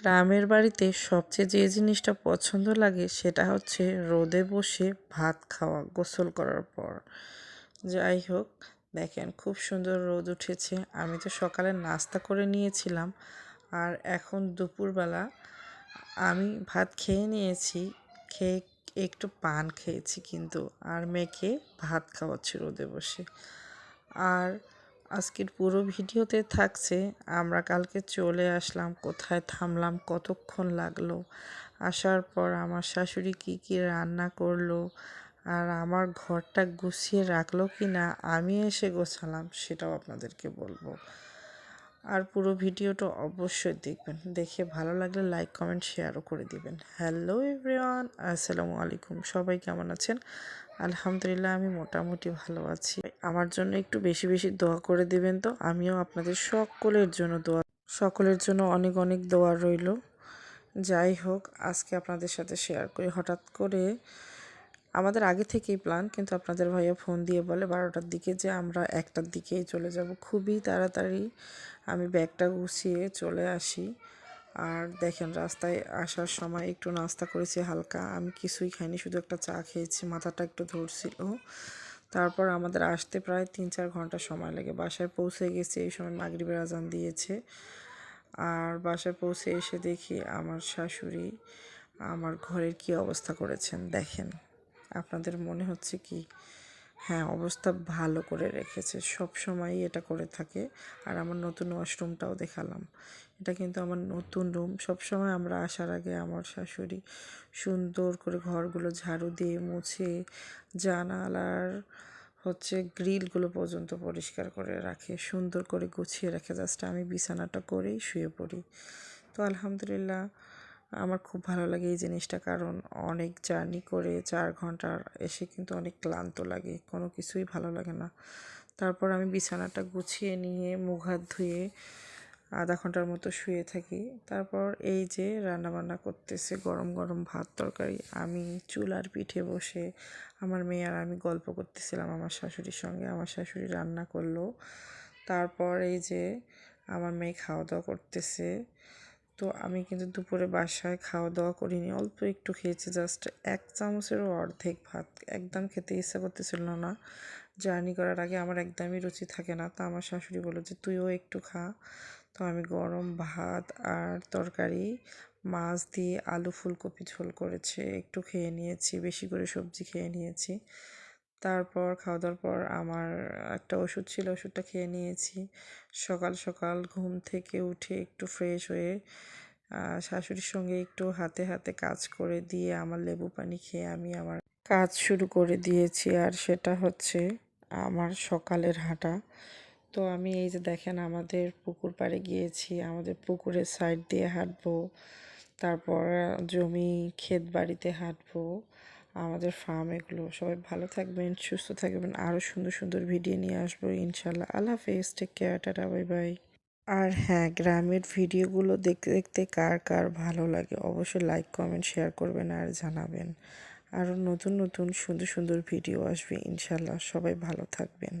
গ্রামের বাড়িতে সবচেয়ে যে জিনিসটা পছন্দ লাগে সেটা হচ্ছে রোদে বসে ভাত খাওয়া গোসল করার পর। যাই হোক, দেখেন খুব সুন্দর রোদ উঠেছে। আমি তো সকালে নাস্তা করে নিয়েছিলাম আর এখন দুপুরবেলা আমি ভাত খেয়ে নিয়েছি, খেয়ে একটু পান খেয়েছি কিন্তু, আর মেয়েকে ভাত খাওয়াচ্ছি রোদে বসে। আর আজকের পুরো ভিডিওতে থাকছে, আমরা কালকে চলে আসলাম, কোথায় থামলাম, কতক্ষণ লাগল, আসার পর আমার শাশুড়ি কি কি রান্না করল, আর আমার ঘরটা গুছিয়ে রাখল কি না আমি এসে গোছালাম, সেটাও আপনাদেরকে বলব। আর পুরো ভিডিওটা অবশ্যই দেখবেন। দেখে ভালো লাগলে লাইক কমেন্ট শেয়ারও করে দিবেন। হ্যালো এভরিওয়ান আসসালামু আলাইকুম। সবাই কেমন আছেন? আলহামদুলিল্লাহ, আমি মোটামুটি ভালো আছি। আমার জন্য একটু বেশি বেশি দোয়া করে দিবেন তো। আমিও আপনাদের সকলের জন্য দোয়া, সকলের জন্য অনেক অনেক দোয়া রইল। যাই হোক, আজকে আপনাদের সাথে শেয়ার করি। হঠাৎ করে আমাদের আগে থেকেই প্ল্যান কিন্তু আপনাদের ভাইয়া ফোন দিয়ে বলে বারোটার দিকে যে আমরা একটার দিকেই চলে যাব। খুবই তাড়াতাড়ি আমি ব্যাগটা গুছিয়ে চলে আসি। আর দেখেন, রাস্তায় আসার সময় একটু নাস্তা করেছি হালকা। আমি কিছুই খাইনি, শুধু একটা চা খেয়েছি, মাথাটা একটু ধরছিল। তারপর আমাদের আসতে প্রায় তিন চার ঘণ্টা সময় লাগে। বাসায় পৌঁছে গেছি, এই সময় মাগরিবের আজান দিয়েছে। আর বাসায় পৌঁছে এসে দেখি আমার শাশুড়ি আমার ঘরের কি অবস্থা করেছেন, দেখেন। আপনাদের মনে হচ্ছে কি? হ্যাঁ অবস্থা ভালো করে রেখেছে। সব সময়ই এটা করে থাকে। আর আমার নতুন ওয়াশরুমটাও দেখালাম। এটা কিন্তু আমার নতুন রুম। সবসময় আমরা আসার আগে আমার শাশুড়ি সুন্দর করে ঘরগুলো ঝাড়ু দিয়ে মুছে জানালার হচ্ছে গ্রিলগুলো পর্যন্ত পরিষ্কার করে রাখে। সুন্দর করে গুছিয়ে রাখে। জাস্ট আমি বিছানাটা করেই শুয়ে পড়ি। তো আলহামদুলিল্লাহ আমার খুব ভালো লাগে এই জিনিসটা কারণ অনেক জার্নি করে চার ঘণ্টার এসে কিন্তু অনেক ক্লান্ত লাগে, কোনো কিছুই ভালো লাগে না। তারপর আমি বিছানাটা গুছিয়ে নিয়ে মুখ হাত ধুয়ে আধা ঘণ্টার মতো শুয়ে থাকি। তারপর এই যে রান্নাবান্না করতেছে গরম গরম ভাত তরকারি, আমি চুলার পিঠে বসে আমার মেয়ে আর আমি গল্প করতেছিলাম আমার শাশুড়ির সঙ্গে, আমার শাশুড়ি রান্না করল। তারপর এই যে আমার মেয়ে খাওয়া দাওয়া করতেছে তো আমি কিন্তু দুপুরে বাসায় খাওয়া দাওয়া করিনি। অল্প একটু খেয়েছি জাস্ট এক চামচেরও অর্ধেক ভাত। একদম খেতে ইচ্ছা করতেছিল না। জার্নি করার আগে আমার একদমই রুচি থাকে না। তা আমার শাশুড়ি বলল যে, তুইও একটু খা। তো আমি গরম ভাত আর তরকারি, মাছ দিয়ে আলু ফুলকপি ঝোল করেছে, একটু খেয়ে নিয়েছি, বেশি করে সবজি খেয়ে নিয়েছি। তারপর খাওয়া দাওয়ার পর আমার একটা ওষুধ ছিল, ওষুধটা খেয়ে নিয়েছি। সকাল সকাল ঘুম থেকে উঠে একটু ফ্রেশ হয়ে শাশুড়ির সঙ্গে একটু হাতে হাতে কাজ করে দিয়ে আমার লেবু পানি খেয়ে আমি আমার কাজ শুরু করে দিয়েছি। আর সেটা হচ্ছে আমার সকালের হাঁটা। তো আমি এই যে দেখেন আমাদের পুকুর পাড়ে গিয়েছি, আমাদের পুকুরের সাইড দিয়ে হাঁটবো, তারপর জমি, ক্ষেত বাড়িতে হাঁটবো। আমাদের ফার্ম এগুলো। সবাই ভালো থাকবেন, সুস্থ থাকবেন। আরও সুন্দর সুন্দর ভিডিও নিয়ে আসব ইনশাল্লাহ আল্লাহ হাফেজ take care tata bye bye আর হ্যাঁ গ্রামের ভিডিওগুলো দেখতে দেখতে কার কার ভালো লাগে? অবশ্যই লাইক কমেন্ট শেয়ার করবেন আর জানাবেন। আরও নতুন নতুন সুন্দর সুন্দর ভিডিও আসবে ইনশাল্লাহ সবাই ভালো থাকবেন।